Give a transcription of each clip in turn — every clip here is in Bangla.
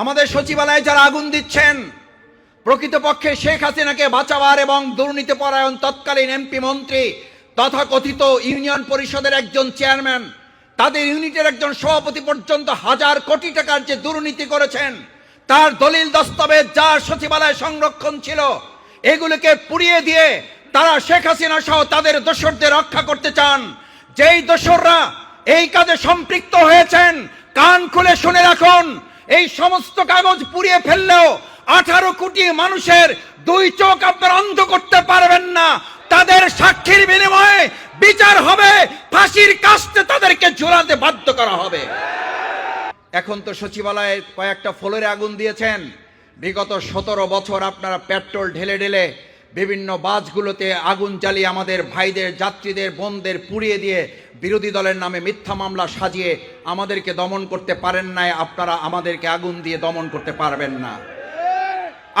আমাদের সচিবালয়ে যারা আগুন দিচ্ছেন, প্রকৃতপক্ষে শেখ হাসিনাকে বাঁচাবার এবং দুর্নীতি পরায়ণ তৎকালীন এমপি মন্ত্রী তথা কথিত ইউনিয়ন পরিষদের একজন চেয়ারম্যান, তাদের ইউনিটের একজন সভাপতি পর্যন্ত হাজার কোটি টাকার যে দুর্নীতি করেছেন, তার দলিল দস্তাবেজ যার সচিবালয়ে সংরক্ষণ ছিল, এগুলোকে পুড়িয়ে দিয়ে তারা শেখ হাসিনা সহ তাদের দোসরদের রক্ষা করতে চান। যেই দোসররা এই কাজে সম্পৃক্ত হয়েছেন, কান খুলে শুনে রাখুন এই সমস্ত কাগজ পুড়িয়ে ফেললেও আঠারো কোটি মানুষের দুই চোখ আপনার অন্ধ করতে পারবেন না। তাদের সাক্ষীর বিনিময়ে বিচার হবে, ফাঁসির কাস্তে তাদেরকে ঝোলাতে বাধ্য করা হবে। এখন তো সচিবালয়ে কয়েকটা ফলের আগুন দিয়েছেন। বিগত সতেরো বছর আপনারা পেট্রোল ঢেলে ঢেলে বিভিন্ন বাসগুলোতে আগুন জ্বালিয়ে আমাদের ভাইদের, যাত্রীদের, বোনদের পুড়িয়ে দিয়ে বিরোধী দলের নামে মিথ্যা মামলা সাজিয়ে আমাদেরকে দমন করতে পারেন নাই, আপনারা আমাদেরকে আগুন দিয়ে দমন করতে পারবেন না।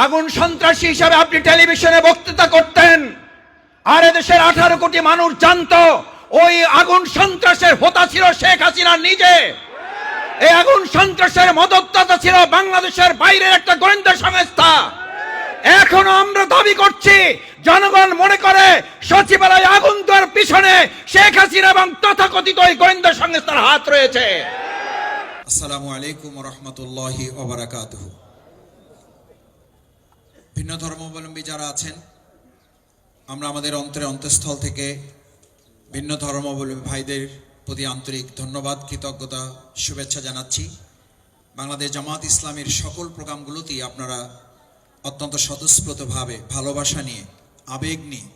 আগুন সন্ত্রাসী হিসাবে আপনি টেলিভিশনে বক্তৃতা করতেন, আর এদেশের আঠারো কোটি মানুষ জানতো, ওই আগুন সন্ত্রাসের হোতা ছিল শেখ হাসিনা নিজে। এই আগুন সন্ত্রাসের মদতদাতা ছিল বাংলাদেশের বাইরের একটা গোয়েন্দা সংস্থা। এখনও আমরা দাবি করছি, জনগণ মনে করে সচিবালয় আগুন দেওয়ার পিছনে শেখ হাসিনা এবং তথাকথিত ওই গোয়েন্দা সংস্থার হাত রয়েছে। আসসালামু আলাইকুম রহমতুল্লাহি ওবরাকাতুহ ভিন্ন ধর্মাবলম্বী যারা আছেন, আমরা আমাদের অন্তরে অন্তঃস্থল থেকে ভিন্ন ধর্মাবলম্বী ভাইদের প্রতি আন্তরিক ধন্যবাদ, কৃতজ্ঞতা, শুভেচ্ছা জানাচ্ছি। বাংলাদেশ জামাত ইসলামের সকল প্রোগ্রামগুলোতেই আপনারা অত্যন্ত স্বতঃস্ফূর্তভাবে ভালোবাসা নিয়ে, আবেগ নিয়ে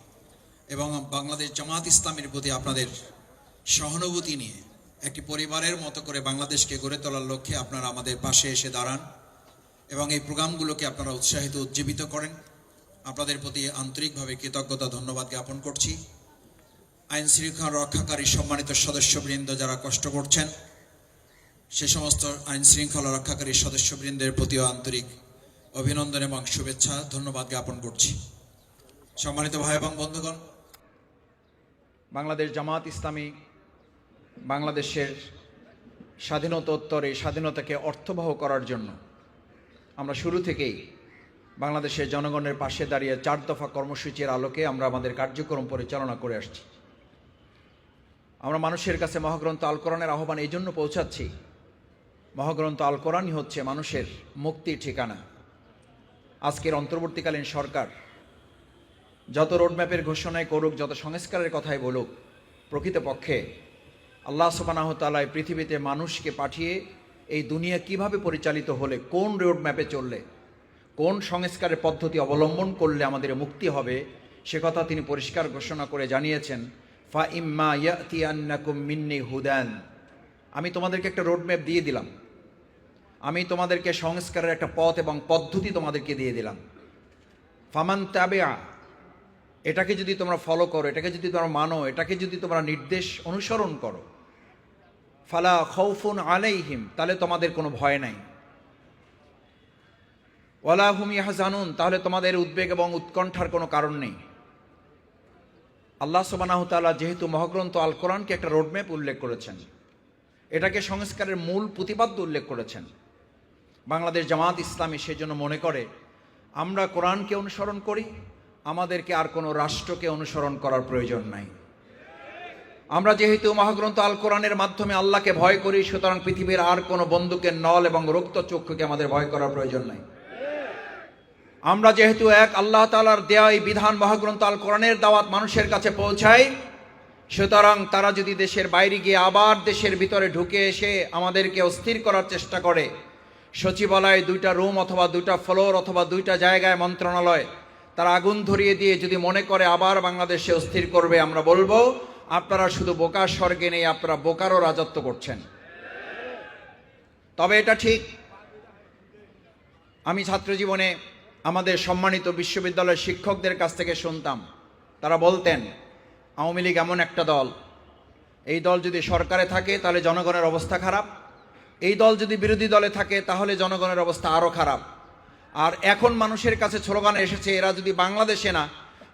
এবং বাংলাদেশ জামাত ইসলামের প্রতি আপনাদের সহানুভূতি নিয়ে একটি পরিবারের মতো করে বাংলাদেশকে গড়ে তোলার লক্ষ্যে আপনারা আমাদের পাশে এসে দাঁড়ান এবং এই প্রোগ্রামগুলোকে আপনারা উৎসাহিত, উজ্জীবিত করেন। আপনাদের প্রতি আন্তরিকভাবে কৃতজ্ঞতা, ধন্যবাদ জ্ঞাপন করছি। আইন শৃঙ্খলা রক্ষাকারী সম্মানিত সদস্যবৃন্দ যারা কষ্ট করছেন, সে সমস্ত আইন শৃঙ্খলা রক্ষাকারী সদস্যবৃন্দের প্রতিও আন্তরিক অভিনন্দন এবং শুভেচ্ছা ধন্যবাদ জ্ঞাপন করছি। সম্মানিত ভাই এবং বন্ধুগণ, বাংলাদেশ জামাত ইসলামী বাংলাদেশের স্বাধীনতোত্তর এই স্বাধীনতাকে অর্থবহ করার জন্য আমরা শুরু থেকেই বাংলাদেশের জনগণের পাশে দাঁড়িয়ে চার দফা কর্মসূচির আলোকে আমরা আমাদের কার্যক্রম পরিচালনা করে আসছি। আমরা মানুষের কাছে মহাগ্রন্থ আল কোরআনের আহ্বান এই জন্য পৌঁছাচ্ছি। মহাগ্রন্থ আল কোরআনই হচ্ছে মানুষের মুক্তির ঠিকানা। আজকের অন্তর্বর্তীকালীন সরকার যত রোডম্যাপের ঘোষণায় করুক, যত সংস্কারের কথাই বলুক, প্রকৃতপক্ষে আল্লাহ সুবানাহ তালায় পৃথিবীতে মানুষকে পাঠিয়ে এই দুনিয়া কীভাবে পরিচালিত হলে, কোন রোডম্যাপে চললে, কোন সংস্কারের পদ্ধতি অবলম্বন করলে আমাদের মুক্তি হবে, সে কথা তিনি পরিষ্কার ঘোষণা করে জানিয়েছেন ফা ইম্মা ইয়াতিয়ান্নাকুম মিন্নি হুদান। আমি তোমাদেরকে একটা রোডম্যাপ দিয়ে দিলাম। আমি তোমাদেরকে সংস্কারের একটা পথ এবং পদ্ধতি তোমাদেরকে দিয়ে দিলাম। ফামান তাবেয়া এটাকে যদি তোমরা ফলো করো, এটাকে যদি তোমরা মানো, এটাকে যদি তোমরা নির্দেশ অনুসরণ করো, ফালা খৌফুন আলাইহিম, তাহলে তোমাদের কোনো ভয় নাই। ওয়ালা হুম জানুন তাহলে তোমাদের উদ্বেগ এবং উৎকণ্ঠার কোনো কারণ নেই। আল্লাহ সুবানাহ তাআলা যেহেতু মহাগ্রন্থ আল কোরআনকে একটা রোডম্যাপ উল্লেখ করেছেন, এটাকে সংস্কারের মূল প্রতিপাদ্য উল্লেখ করেছেন। বাংলাদেশ জামাত ইসলামী সেজন্য মনে করে, আমরা কোরআনকে অনুসরণ করি, আমাদেরকে আর কোনো রাষ্ট্রকে অনুসরণ করার প্রয়োজন নাই। আমরা যেহেতু মহাগ্রন্থ আল কোরআনের মাধ্যমে আল্লাহকে ভয় করি, সুতরাং পৃথিবীর আর কোনো বন্দুকের নল এবং রক্ত চক্ষুকে আমাদের ভয় করার প্রয়োজন নাই। আমরা যেহেতু এক আল্লাহ তালার দেয়া এই বিধান মহাগ্রন্থ আল কোরআনের দাওয়াত মানুষের কাছে পৌঁছায় সুতরাং তারা যদি দেশের বাইরে গিয়ে আবার দেশের ভিতরে ঢুকে এসে আমাদেরকে অস্থির করার চেষ্টা করে সচিবালয়ে দুইটা রুম অথবা দুইটা ফ্লোর অথবা দুইটা জায়গায় মন্ত্রণালয়। তারা আগুন ধরিয়ে দিয়ে যদি মনে করে আবার বাংলাদেশে অস্থির করবে, আমরা বলব, আপনারা শুধু বোকার স্বর্গে নেই, আপনারা বোকারও রাজত্ব করছেন। তবে এটা ঠিক, আমি ছাত্র জীবনে আমাদের সম্মানিত বিশ্ববিদ্যালয়ের শিক্ষকদের কাছ থেকে শুনতাম। তারা বলতেন, আওয়ামী লীগ এমন একটা দল। এই দল যদি সরকারে থাকে, তাহলে জনগণের অবস্থা খারাপ। এই দল যদি বিরোধী দলে থাকে, তাহলে জনগণের অবস্থা আরও খারাপ। আর এখন মানুষের কাছে স্লোগান এসেছে, এরা যদি বাংলাদেশে না,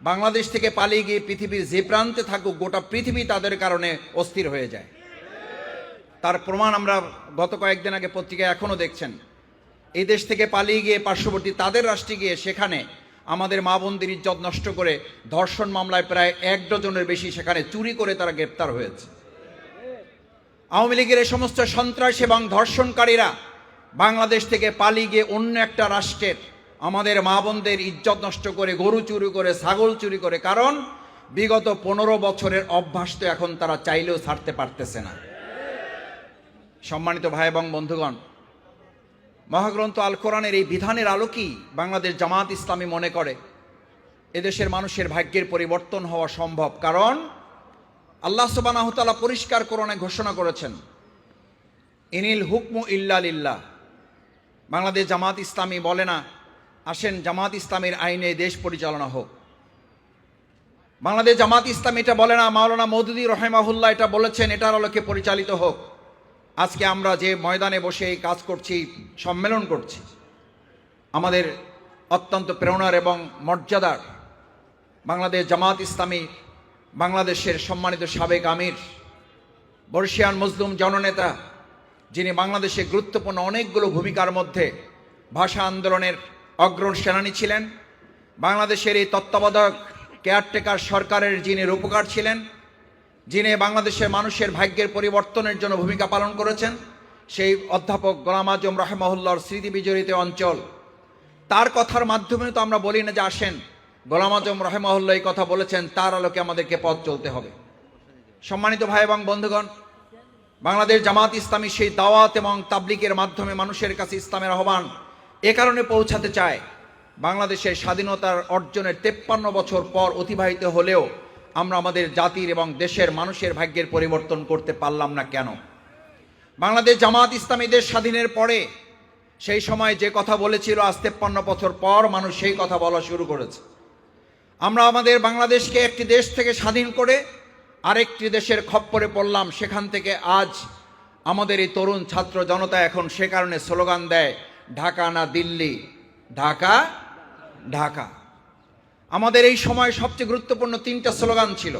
বাংলাদেশ থেকে পালিয়ে গিয়ে পৃথিবীর যে প্রান্তে থাকুক, গোটা পৃথিবী তাদের কারণে অস্থির হয়ে যায়। তার প্রমাণ আমরা গত কয়েকদিন আগে পত্রিকায় এখনও দেখছেন। এই দেশ থেকে পালিয়ে গিয়ে পার্শ্ববর্তী তাদের রাষ্ট্রে গিয়ে সেখানে আমাদের মা বোনদের ইজ্জত নষ্ট করে ধর্ষণ মামলায় প্রায় এক ডজনের বেশি সেখানে চুরি করে তারা গ্রেপ্তার হয়েছে। আওয়ামী লীগের এই সমস্ত সন্ত্রাস এবং ধর্ষণকারীরা বাংলাদেশ থেকে পালিয়ে গিয়ে অন্য একটা রাষ্ট্রের আমাদের মা বোনদের ইজ্জত নষ্ট করে, গরু চুরি করে, ছাগল চুরি করে, কারণ বিগত পনেরো বছরের অভ্যাস তো এখন তারা চাইলেও ছাড়তে পারতেছে না। সম্মানিত ভাই এবং বন্ধুগণ, মহাগ্রন্থ আল কোরআনের এই বিধানের আলোকেই বাংলাদেশ জামাত ইসলামী মনে করে, এদেশের মানুষের ভাগ্যের পরিবর্তন হওয়া সম্ভব, কারণ আল্লাহ সুবানাহতালা পরিষ্কার কোরআনে ঘোষণা করেছেন। ইনিল হুকমু ইল্লা লিল্লাহ। বাংলাদেশ জামাত ইসলামী বলে না, আসেন জামাত ইসলামের আইনে দেশ পরিচালনা হোক। বাংলাদেশ জামাত ইসলাম এটা বলে না, মাওলানা মৌদুদি রহেমাহুল্লাহ এটা বলেছেন, এটার আলোকে পরিচালিত হোক। আজকে আমরা যে ময়দানে বসে এই কাজ করছি, সম্মেলন করছি, আমাদের অত্যন্ত প্রেরণার এবং মর্যাদার বাংলাদেশ জামাত ইসলামী বাংলাদেশের সম্মানিত সাবেক আমির, বর্ষিয়ান মুসলিম জননেতা, যিনি বাংলাদেশে গুরুত্বপূর্ণ অনেকগুলো ভূমিকার মধ্যে ভাষা আন্দোলনের অগ্রণ সেনানী ছিলেন। বাংলাদেশের এই তত্ত্বাবধায়ক কেয়ারটেকার সরকারের যিনি রূপকার ছিলেন, যিনি বাংলাদেশের মানুষের ভাগ্যের পরিবর্তনের জন্য ভূমিকা পালন করেছেন, সেই অধ্যাপক গোলাম আজম রাহেমহল্লার স্মৃতি বিজড়িত অঞ্চল। তার কথার মাধ্যমে তো আমরা বলি না যে আসেন গোলাম আজম রাহেমহল্লা এই কথা বলেছেন, তার আলোকে আমাদেরকে পথ চলতে হবে। সম্মানিত ভাই এবং বন্ধুগণ, বাংলাদেশ জামাত ইসলামী সেই দাওয়াত এবং তাবলিকের মাধ্যমে মানুষের কাছে ইসলামের আহ্বান এ কারণে পৌঁছাতে চায়। বাংলাদেশের স্বাধীনতার অর্জনের তেপ্পান্ন বছর পর অতিবাহিত হলেও আমরা আমাদের জাতির এবং দেশের মানুষের ভাগ্যের পরিবর্তন করতে পারলাম না কেন? বাংলাদেশ জামাত ইসলামী দেশ স্বাধীনের পরে সেই সময় যে কথা বলেছিল, আজ তেপ্পান্ন বছর পর মানুষ সেই কথা বলা শুরু করেছে। আমরা আমাদের বাংলাদেশকে একটি দেশ থেকে স্বাধীন করে আরেকটি দেশের খপ্পরে পড়লাম। সেখান থেকে আজ আমাদের এই তরুণ ছাত্র জনতা এখন সে কারণে স্লোগান দেয়, ঢাকা না দিল্লি? ঢাকা ঢাকা। আমাদের এই সময় সবচেয়ে গুরুত্বপূর্ণ তিনটা স্লোগান ছিল।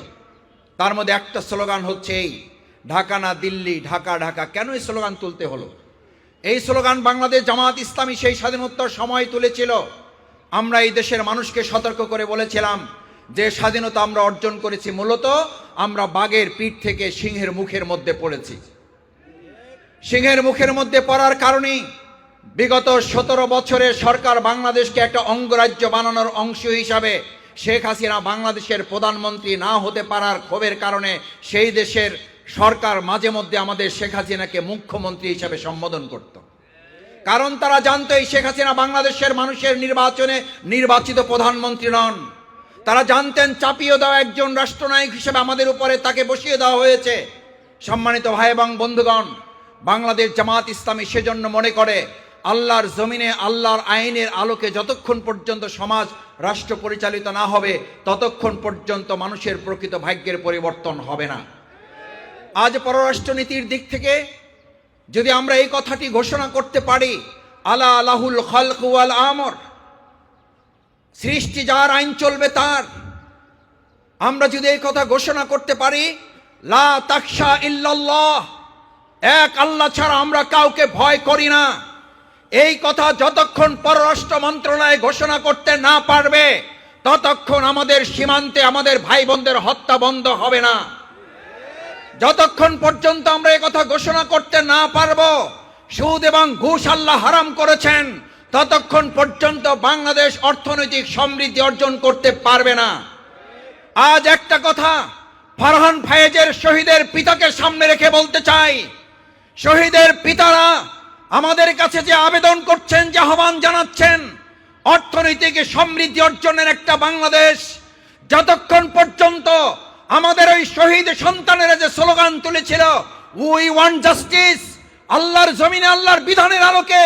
তার মধ্যে একটা স্লোগান হচ্ছে এই, ঢাকা না দিল্লি? ঢাকা ঢাকা। কেন এই স্লোগান তুলতে হলো? এই স্লোগান বাংলাদেশ জামাত ইসলামী সেই স্বাধীনোত্তর সময় তুলেছিল। আমরা এই দেশের মানুষকে সতর্ক করে বলেছিলাম যে স্বাধীনতা আমরা অর্জন করেছি মূলত আমরা বাঘের পিঠ থেকে সিংহের মুখের মধ্যে পড়েছি। সিংহের মুখের মধ্যে পড়ার কারণেই বিগত সতেরো বছরে সরকার বাংলাদেশকে একটা অঙ্গরাজ্য বানানোর অংশ হিসাবে শেখ হাসিনা বাংলাদেশের প্রধানমন্ত্রী না হতে পারার ক্ষোভের কারণে সেই দেশের সরকার মাঝে মধ্যে আমাদের শেখ হাসিনাকে মুখ্যমন্ত্রী হিসাবে সম্বোধন করত। কারণ তারা জানতো এই শেখ হাসিনা বাংলাদেশের মানুষের নির্বাচনে নির্বাচিত প্রধানমন্ত্রী নন। তারা জানতেন চাপিয়ে দেওয়া একজন রাষ্ট্রনায়ক হিসেবে আমাদের উপরে তাকে বসিয়ে দেওয়া হয়েছে। সম্মানিত ভাই এবং বন্ধুগণ, বাংলাদেশ জামাত ইসলামী সেজন্য মনে করে, আল্লাহর জমিনে আল্লাহর আইনের আলোকে যতক্ষণ পর্যন্ত সমাজ রাষ্ট্র পরিচালিত না হবে, ততক্ষণ পর্যন্ত মানুষের প্রকৃত ভাগ্যের পরিবর্তন হবে না। আজ পররাষ্ট্রনীতির দিক থেকে যদি আমরা এই কথাটি ঘোষণা করতে পারি, আলা আলাহুল খলক ওয়াল আমর, সৃষ্টি যার আইন চলবে তার, আমরা যদি এই কথা ঘোষণা করতে পারি, লা তাকশা ইল্লাল্লাহ, এক আল্লাহ ছাড়া আমরা কাউকে ভয় করি না। এই কথা যতক্ষণ পররাষ্ট্র মন্ত্রণালয় ঘোষণা করতে না পারবে, ততক্ষণ আমাদের সীমান্তে আমাদের ভাই বোনদের হত্যা বন্ধ হবে না। যতক্ষণ পর্যন্ত আমরা কথা ঘোষণা করতে না পারব, সুদ এবং ঘুষ আল্লাহ হারাম করেছেন, ততক্ষণ পর্যন্ত বাংলাদেশ অর্থনৈতিক সমৃদ্ধি অর্জন করতে পারবে না। আজ একটা কথা ফারহান ফায়েজের শহীদের পিতাকে সামনে রেখে বলতে চাই। শহীদের পিতারা আমাদের কাছে যে আবেদন করছেন, যে আহ্বান জানাচ্ছেন, অর্থনৈতিক সমৃদ্ধি অর্জনের একটা বাংলাদেশ, যতক্ষণ পর্যন্ত আমাদের ওই শহীদ সন্তানেরা যে স্লোগান তুলেছিল উই ওয়ান জাস্টিস আল্লাহর জমিনে, আল্লাহর বিধানের আলোকে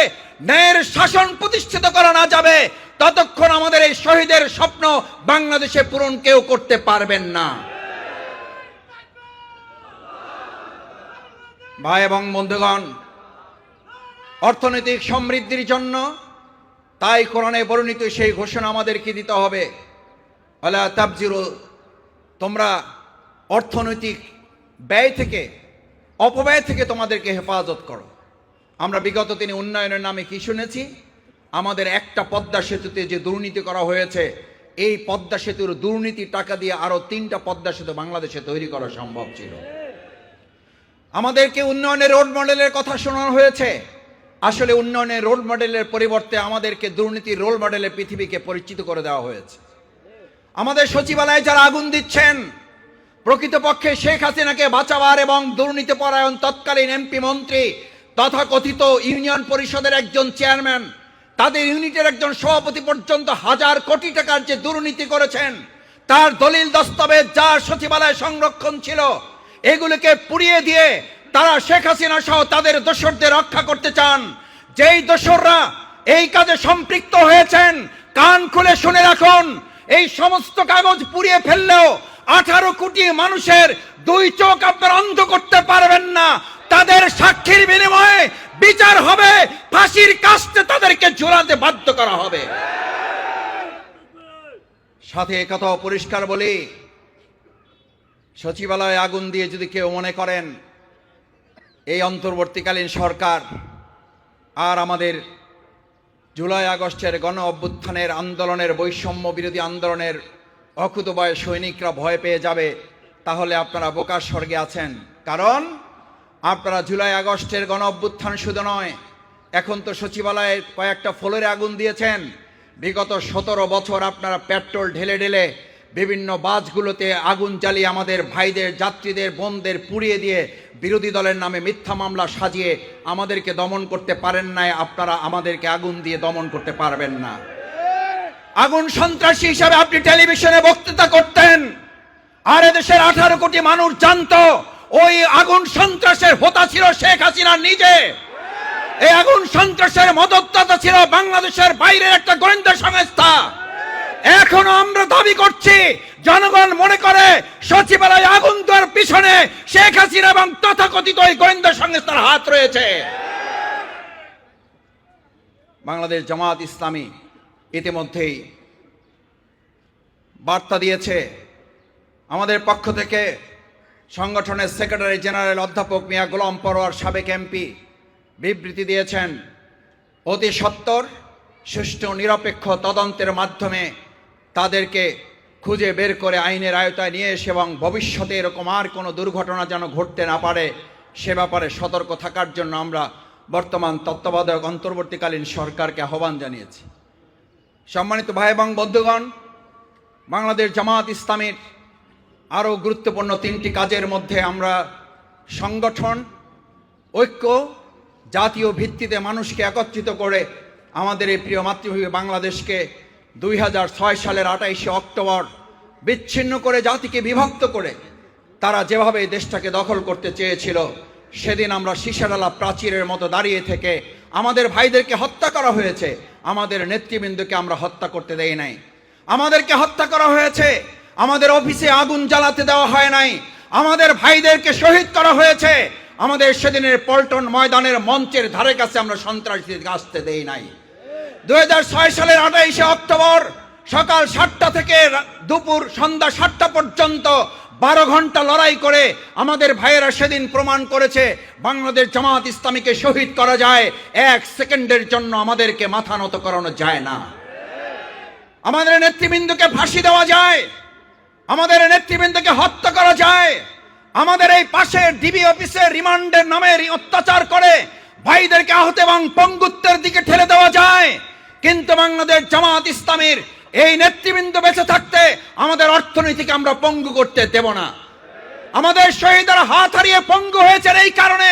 ন্যায়ের শাসন প্রতিষ্ঠিত করা না যাবে, ততক্ষণ আমাদের এই শহীদের স্বপ্ন বাংলাদেশে পূরণ কেউ করতে পারবেন না। ভাই এবং বন্ধুগণ, অর্থনৈতিক সমৃদ্ধির জন্য তাই কোরআনে বর্ণিত সেই ঘোষণা আমাদেরকে দিতে হবে। আলা তাবজিরু, তোমরা অর্থনৈতিক ব্যয় থেকে, অপব্যয় থেকে তোমাদেরকে হেফাজত করো। আমরা বিগত তিনি উন্নয়নের নামে কি শুনেছি? আমাদের একটা পদ্মা সেতুতে যে দুর্নীতি করা হয়েছে, এই পদ্মা সেতুর দুর্নীতির টাকা দিয়ে আরও তিনটা পদ্মা সেতু বাংলাদেশে তৈরি করা সম্ভব ছিল। আমাদেরকে উন্নয়নের রোড মডেলের কথা শোনানো হয়েছে। আসলে উন্নয়নের রোল মডেলের পরিবর্তে আমাদেরকে দুর্নীতির রোল মডেলে পৃথিবীকে পরিচিত করে দেওয়া হয়েছে। আমাদের সচিবালয়ে যারা আগুন দিচ্ছেন প্রকৃতপক্ষে শেখ হাসিনাকে বাঁচাবার এবং দুর্নীতি পরায়ণ তৎকালীন এমপি মন্ত্রী তথা কথিত ইউনিয়ন পরিষদের একজন চেয়ারম্যান, তাদের ইউনিটের একজন সভাপতি পর্যন্ত হাজার কোটি টাকার যে দুর্নীতি করেছেন, তার দলিল দস্তাবেজ যা সচিবালয়ে সংরক্ষণ ছিল, এগুলিকে পুড়িয়ে দিয়ে তারা শেখ হাসিনা সহ তাদের দোসরদের রক্ষা করতে চান। যেই দোসররা এই কাজে সম্পৃক্ত হয়েছেন, কান খুলে শুনে রাখুন, এই সমস্ত কাগজ পুড়িয়ে ফেললেও আঠারো কোটি মানুষের দুই চোখ আপনারা অন্ধ করতে পারবেন না। তাদের সাক্ষীর বিনিময়ে বিচার হবে, ফাঁসির কাস্তে তাদেরকে ঝোলাতে বাধ্য করা হবে। সাথে একথাও পরিষ্কার বলি, সচিবালয়ে আগুন দিয়ে যদি কেউ মনে করেন, এই অন্তর্বর্তীকালীন সরকার আর আমাদের জুলাই আগস্টের গণ অভ্যুত্থানের আন্দোলনের বৈষম্য বিরোধী আন্দোলনের অকুতবয় সৈনিকরা ভয় পেয়ে যাবে, তাহলে আপনারা বোকার স্বর্গে আছেন। কারণ আপনারা জুলাই আগস্টের গণ অভ্যুত্থান শুধু নয়, এখন তো সচিবালয়ে কয়েকটা ফ্লোরে আগুন দিয়েছেন। বিগত সতেরো বছর আপনারা পেট্রোল ঢেলে ঢেলে বিভিন্ন বাসগুলোতে আগুন জ্বালিয়ে আমাদের ভাইদের, যাত্রীদের, বোনদের পুড়িয়ে দিয়ে বিরোধী দলের নামে মিথ্যা মামলা সাজিয়ে আমাদেরকে দমন করতে পারেন নাই, আপনারা আমাদেরকে আগুন দিয়ে দমন করতে পারবেন না। আগুন সন্ত্রাসী হিসাবে আপনি টেলিভিশনে বক্তৃতা করতেন। আর এদেশের আঠারো কোটি মানুষ জানতো, ওই আগুন সন্ত্রাসের হোতা ছিল শেখ হাসিনা নিজে। এই আগুন সন্ত্রাসের মদতদাতা ছিল বাংলাদেশের বাইরের একটা গোয়েন্দা সংস্থা। এখনও আমরা দাবি করছি, জনগণ মনে করে সচিবালয় আগুন দেওয়ার পিছনে শেখ হাসিনা এবং তথাকথিত ওই গোয়েন্দা সংস্থার হাত রয়েছে। বাংলাদেশ জামাত ইসলামী ইতিমধ্যেই বার্তা দিয়েছে আমাদের পক্ষ থেকে সংগঠনের সেক্রেটারি জেনারেল অধ্যাপক মিয়া গোলাম পরোয়ার সাবেক এমপি বিবৃতি দিয়েছেন, অতি সত্বর সুষ্ঠু নিরপেক্ষ তদন্তের মাধ্যমে তাদেরকে খুঁজে বের করে আইনের আয়তায় নিয়ে এসে এবং ভবিষ্যতে এরকম আর কোনো দুর্ঘটনা যেন ঘটতে না পারে সে ব্যাপারে সতর্ক থাকার জন্য আমরা বর্তমান তত্ত্বাবধায়ক অন্তর্বর্তীকালীন সরকারকে আহ্বান জানিয়েছি। সম্মানিত ভাই এবং বন্ধুগণ, বাংলাদেশ জামাত ইসলামের আরও গুরুত্বপূর্ণ তিনটি কাজের মধ্যে আমরা সংগঠন, ঐক্য, জাতীয় ভিত্তিতে মানুষকে একত্রিত করে আমাদের এই প্রিয় মাতৃভূমি বাংলাদেশকে দুই ছয় সালের আঠাইশে অক্টোবর বিচ্ছিন্ন করে, জাতিকে বিভক্ত করে তারা যেভাবে দেশটাকে দখল করতে চেয়েছিল, সেদিন আমরা সিসাডালা প্রাচীরের মতো দাঁড়িয়ে থেকে আমাদের ভাইদেরকে হত্যা করা হয়েছে। আমাদের নেতৃবৃন্দকে আমরা হত্যা করতে দেই নাই। আমাদেরকে হত্যা করা হয়েছে। আমাদের অফিসে আগুন জ্বালাতে দেওয়া হয় নাই। আমাদের ভাইদেরকে শহীদ করা হয়েছে। আমাদের সেদিনের পল্টন ময়দানের মঞ্চের ধারে কাছে আমরা সন্ত্রাসীদেরকে আসতে দেই নাই। দু হাজার ছয় সালের আঠাইশে অক্টোবর সকাল সাতটা থেকে দুপুর সন্ধ্যা সাতটা পর্যন্ত বারো ঘণ্টা লড়াই করে আমাদের ভাইয়েরা সেদিন প্রমাণ করেছে, বাংলাদেশ জামাত ইসলামীকে শহীদ করা যায়, এক সেকেন্ডের জন্য আমাদেরকে মাথা নত করানো যায় না। আমাদের নেতৃবৃন্দকে ফাঁসি দেওয়া যায়, আমাদের নেতৃবৃন্দকে হত্যা করা যায়, আমাদের এই পাশের ডিবি অফিসে রিমান্ডের নামে অত্যাচার করে ভাইদেরকে আহত এবং পঙ্গুত্বের দিকে ঠেলে দেওয়া যায়। কিন্তু বাংলাদেশ জামাত ইসলামের এই নেতৃবৃন্দ বেঁচে থাকতে আমাদের অর্থনীতিকে আমরা পঙ্গু করতে দেব না। আমাদের শহীদরা হাত হারিয়ে পঙ্গু হয়েছেন এই কারণে।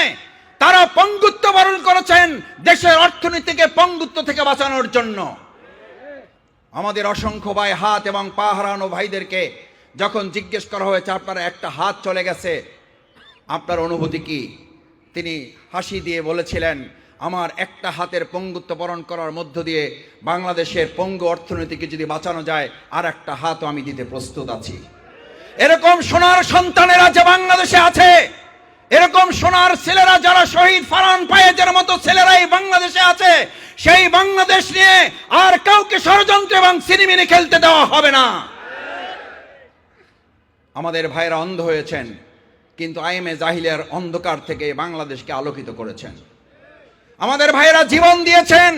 তারা পঙ্গুত্ব বরণ করেছেন দেশের অর্থনীতিকে পঙ্গুত্ব থেকে বাঁচানোর জন্য। আমাদের অসংখ্য ভাই হাত এবং পা হারানো ভাইদেরকে যখন জিজ্ঞেস করা হয়েছে, আপনার একটা হাত চলে গেছে? আপনার অনুভূতি কি? তিনি হাসি দিয়ে বলেছিলেন আমার একটা হাতের পঙ্গুত্ব বরণ করার মধ্য দিয়ে বাংলাদেশের পঙ্গু অর্থনীতিকে যদি বাঁচানো যায় আর একটা হাতও আমি দিতে প্রস্তুত আছি। এরকম সোনার সন্তানেরা যে বাংলাদেশে আছে, এরকম সোনার ছেলেরা যারা শহীদ ফারান পায়েজের মতো ছেলেরা এই বাংলাদেশে আছে, সেই বাংলাদেশ নিয়ে আর কাউকে ষড়যন্ত্র এবং সিনেমিনি খেলতে দেওয়া হবে না। আমাদের ভাইরা অন্ধ হয়েছেন, কিন্তু আইএমএ জাহিলিয়ার অন্ধকার থেকে বাংলাদেশকে আলোকিত করেছেন। আমাদের ভাইয়েরা জীবন দিয়েছেন,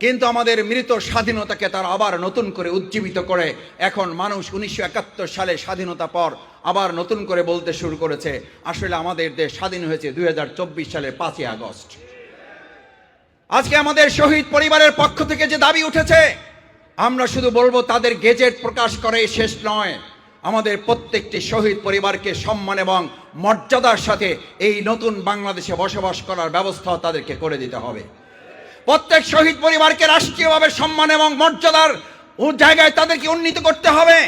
কিন্তু আমাদের মৃত স্বাধীনতাকে তারা আবার নতুন করে উজ্জীবিত করে। এখন মানুষ উনিশশো একাত্তর সালে স্বাধীনতা পর আবার নতুন করে বলতে শুরু করেছে। আসলে আমাদের দেশ স্বাধীন হয়েছে দু হাজার চব্বিশ সালের পাঁচই আগস্ট। আজকে আমাদের শহীদ পরিবারের পক্ষ থেকে যে দাবি উঠেছে, আমরা শুধু বলব তাদের গেজেট প্রকাশ করে শেষ নয়। আমাদের প্রত্যেকটি শহীদ পরিবারকে সম্মান এবং মর্যাদার সাথে এই নতুন বাংলাদেশে বসবাস করার ব্যবস্থা তাদেরকে করে দিতে হবে। প্রত্যেক শহীদ পরিবারকে রাষ্ট্রীয়ভাবে সম্মান এবং মর্যাদার জায়গায় তাদেরকে উন্নীত করতে হবে।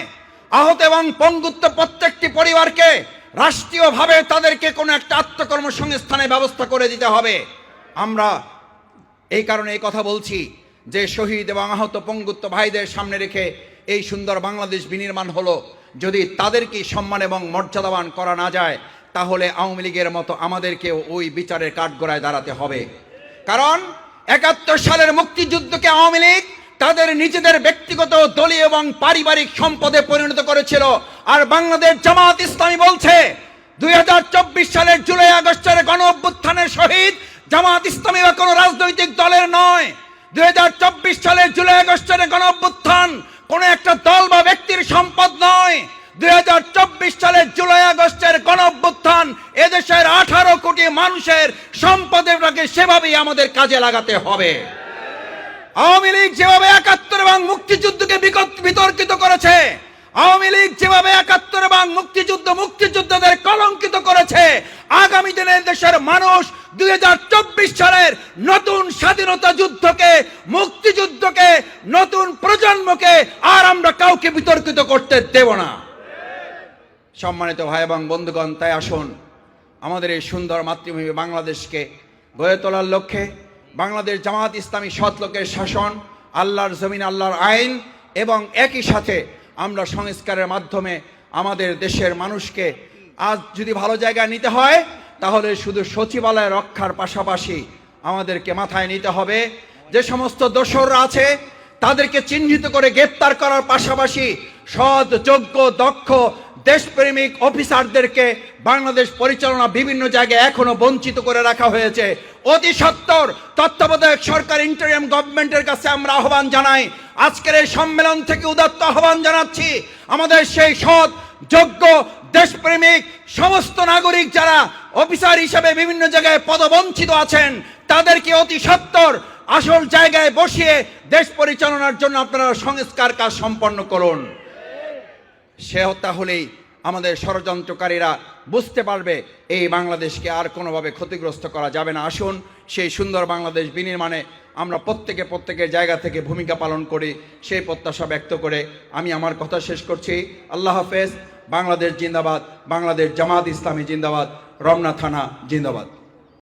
আহত এবং পঙ্গুত্ব প্রত্যেকটি পরিবারকে রাষ্ট্রীয়ভাবে তাদেরকে কোনো একটা আত্মকর্মসংস্থানের ব্যবস্থা করে দিতে হবে। আমরা এই কারণে এই কথা বলছি যে শহীদ এবং আহত পঙ্গুত্ব ভাইদের সামনে রেখে এই সুন্দর বাংলাদেশ বিনির্মাণ হলো। যদি তাদেরকে সম্মান এবং মর্যাদাবান করা না যায়, তাহলে আওয়ামী লীগের মতো আমাদেরকেও ওই বিচারের কাঠগড়ায় দাঁড়াতে হবে। কারণ একাত্তর সালের মুক্তিযুদ্ধকে আওয়ামী লীগ তাদের নিজেদের ব্যক্তিগত, দলীয় এবং পারিবারিক সম্পদে পরিণত করেছিল। আর বাংলাদেশ জামাত ইসলামী বলছে, দুই হাজার চব্বিশ সালের জুলাই আগস্টের গণ অভ্যুত্থানের শহীদ জামাত ইসলামী বা কোনো রাজনৈতিক দলের নয়। দুই সালের জুলাই আগস্টের গণ অভ্যুত্থান কোনো একটা দল বা ব্যক্তির সম্পদ নয়। দুই সালের জুলাই আগস্টের গণ অভ্যুত্থান এদেশের আঠারো কোটি মানুষের সম্পদেরটাকে সেভাবেই আমাদের কাজে লাগাতে হবে। আওয়ামী লীগ যেভাবে একাত্তর এবং মুক্তিযুদ্ধকে বিতর্কিত করেছে আওয়ামী লীগ যেভাবে একাত্তর এবং মুক্তিযুদ্ধ, মুক্তিযোদ্ধাদের কলঙ্কিত করেছে, আগামী দিনে দেশের মানুষ দুই হাজার চব্বিশ সালের নতুন স্বাধীনতা যুদ্ধকে, মুক্তিযুদ্ধকে, নতুন প্রজন্মকে আর আমরা কাউকে বিতর্কিত করতে দেব না। সম্মানিত ভাই এবং বন্ধুগণ, তাই আসুন আমাদের এই সুন্দর মাতৃভূমি বাংলাদেশকে গড়ে তোলার লক্ষ্যে বাংলাদেশ জামাত ইসলামী সৎ লোকের শাসন, আল্লাহর জমিন, আল্লাহর আইন এবং একই সাথে আমরা সংস্কারের মাধ্যমে আমাদের দেশের মানুষকে আজ যদি ভালো জায়গায় নিতে হয়, তাহলে শুধু সচিবালয় রক্ষার পাশাপাশি আমাদেরকে মাথায় নিতে হবে। যে সমস্ত দোসররা আছে, তাদেরকে চিহ্নিত করে গ্রেপ্তার করার পাশাপাশি সৎ, যোগ্য, দক্ষ দেশপ্রেমিক অফিসারদেরকে বাংলাদেশ পরিচালনা বিভিন্ন জায়গায় এখনও বঞ্চিত করে রাখা হয়েছে। অতি সত্তর তত্ত্বাবধায়ক সরকার ইন্টারিয়াম গভর্নমেন্টের কাছে আমরা আহ্বান জানাই। আজকের এই সম্মেলন থেকে উদাত্ত আহ্বান জানাচ্ছি। আমাদের সেই সৎ, যোগ্য, দেশপ্রেমিক সমস্ত নাগরিক যারা অফিসার হিসেবে বিভিন্ন জায়গায় পদবঞ্চিত আছেন, তাদেরকে অতি সত্তর আসল জায়গায় বসিয়ে দেশ পরিচালনার জন্য আপনারা সংস্কার কাজ সম্পন্ন করুন। সে তাহলেই আমাদের ষড়যন্ত্রকারীরা বুঝতে পারবে এই বাংলাদেশকে আর কোনোভাবে ক্ষতিগ্রস্ত করা যাবে না। আসুন, সেই সুন্দর বাংলাদেশ বিনির্মাণে আমরা প্রত্যেকে প্রত্যেকের জায়গা থেকে ভূমিকা পালন করি। সেই প্রত্যাশা ব্যক্ত করে আমি আমার কথা শেষ করছি। আল্লাহ হাফেজ। বাংলাদেশ জিন্দাবাদ। বাংলাদেশ জামাত ইসলামী জিন্দাবাদ। রমনা থানা জিন্দাবাদ।